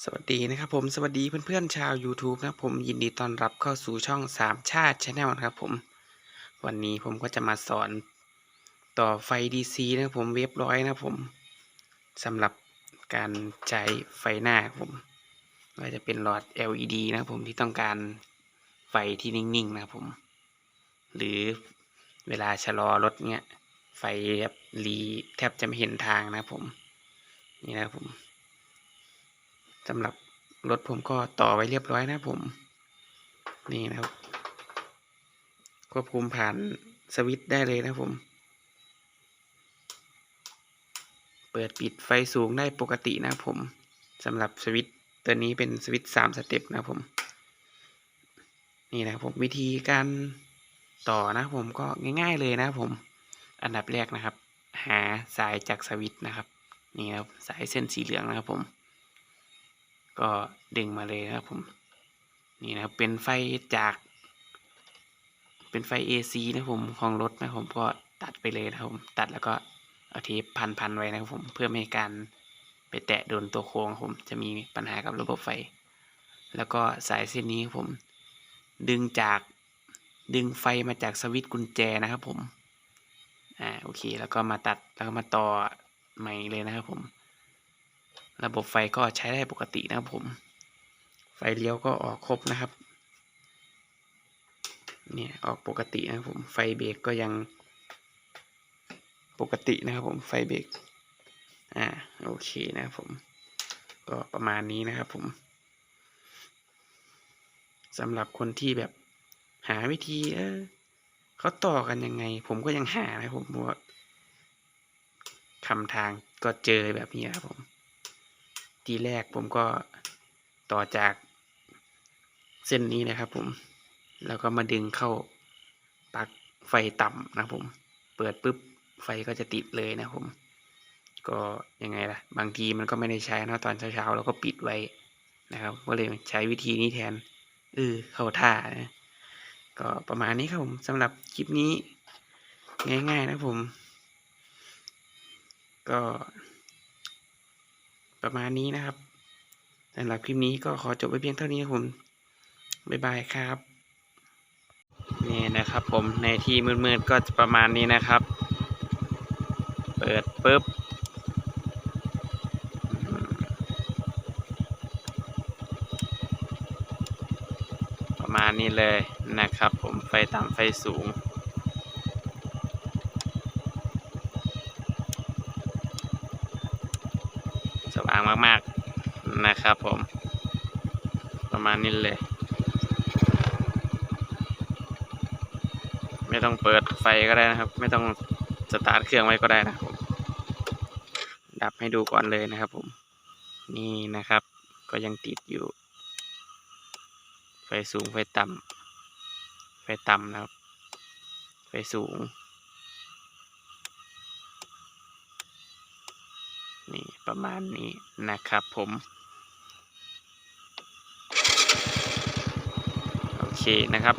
สวัสดีนะครับผมสวัสดีเพื่อนๆชาว YouTube นะครับผมยินดีต้อนรับเข้าสู่ช่องสามชาติชาแนลนะครับผม วันนี้ผมก็จะมาสอนต่อไฟ DC นะครับผมเว็บร้อยนะครับผมสำหรับการใช้ไฟหน้าผมก็จะเป็นหลอด LED นะครับผมที่ต้องการไฟที่นิ่งๆนะครับผม หรือเวลาชะลอรถเนี้ยไฟแบบรีแทบจะไม่เห็นทางนะครับผม นี่นะครับผม สำหรับรถผมก็ต่อไว้เรียบร้อยนะผม นี่นะครับ ควบคุมผ่านสวิตช์ได้เลยนะผม เปิดปิดไฟสูงได้ปกตินะผมสำหรับสวิตช์ตัวนี้เป็นสวิตช์สามสเต็ปนะผม นี่นะผมวิธีการต่อนะผมก็ง่ายๆเลยนะผม อันดับแรกนะครับ หาสายจากสวิตช์นะครับ นี่นะครับสายเส้นสีเหลืองนะครับผม ก็ดึงมาเลยนะครับผม นี่นะครับเป็นไฟจาก เป็นไฟ AC นะครับผมของรถนะครับผมก็ตัดไปเลยนะครับผมตัดแล้วก็เอาเทปพันพันๆไว้นะครับผมเพื่อไม่ให้การไปแตะโดนตัวโค้งผมจะมีปัญหากับระบบไฟ แล้วก็สายเส้นนี้ผม ดึงจากดึงไฟมาจากสวิตช์กุญแจนะครับผม อ่าโอเค แล้วก็มาตัดแล้วก็มาต่อใหม่เลยนะครับผม ระบบไฟก็ใช้ได้ปกตินะครับผม ไฟเลี้ยวก็ออกครบนะครับ เนี่ยออกปกตินะครับผม ไฟเบรกก็ยังปกตินะครับผม ไฟเบรก อ่า โอเคนะครับผม ก็ประมาณนี้นะครับผมสำหรับคนที่แบบหาวิธีเออเขาต่อกันยังไง ผมก็ยังหานะครับผมเพราะว่าคำทางก็เจอแบบนี้ครับผม ทีแรกผมก็ต่อจากเส้นนี้นะครับผม แล้วก็มาดึงเข้าปลั๊กไฟต่ำนะผม เปิดปุ๊บไฟก็จะติดเลยนะผม ก็ยังไงล่ะ บางทีมันก็ไม่ได้ใช้นะตอนเช้าๆเราก็ปิดไว้นะครับ ก็เลยใช้วิธีนี้แทนเออเข้าท่านะก็ประมาณนี้ครับผมสำหรับคลิปนี้ ง่ายๆนะผม ก็ ประมาณนี้นะครับสำหรับคลิปนี้ก็ขอจบไว้เพียงเท่านี้ครับผมบ๊ายบายครับนี่นะครับผมในที่มืดๆก็จะประมาณนี้นะครับ เปิดปุ๊บประมาณนี้เลยนะครับ ผมไฟต่ำไฟสูง สว่างมากๆนะครับผม ประมาณนี้เลย ไม่ต้องเปิดไฟก็ได้นะครับ ไม่ต้องสตาร์ทเครื่องไว้ก็ได้นะครับผมดับให้ดูก่อนเลยนะครับผม นี่นะครับ ก็ยังติดอยู่ ไฟสูงไฟต่ำไฟต่ำนะครับ ไฟสูง นี่ ประมาณนี้นะครับผม โอเคนะครับ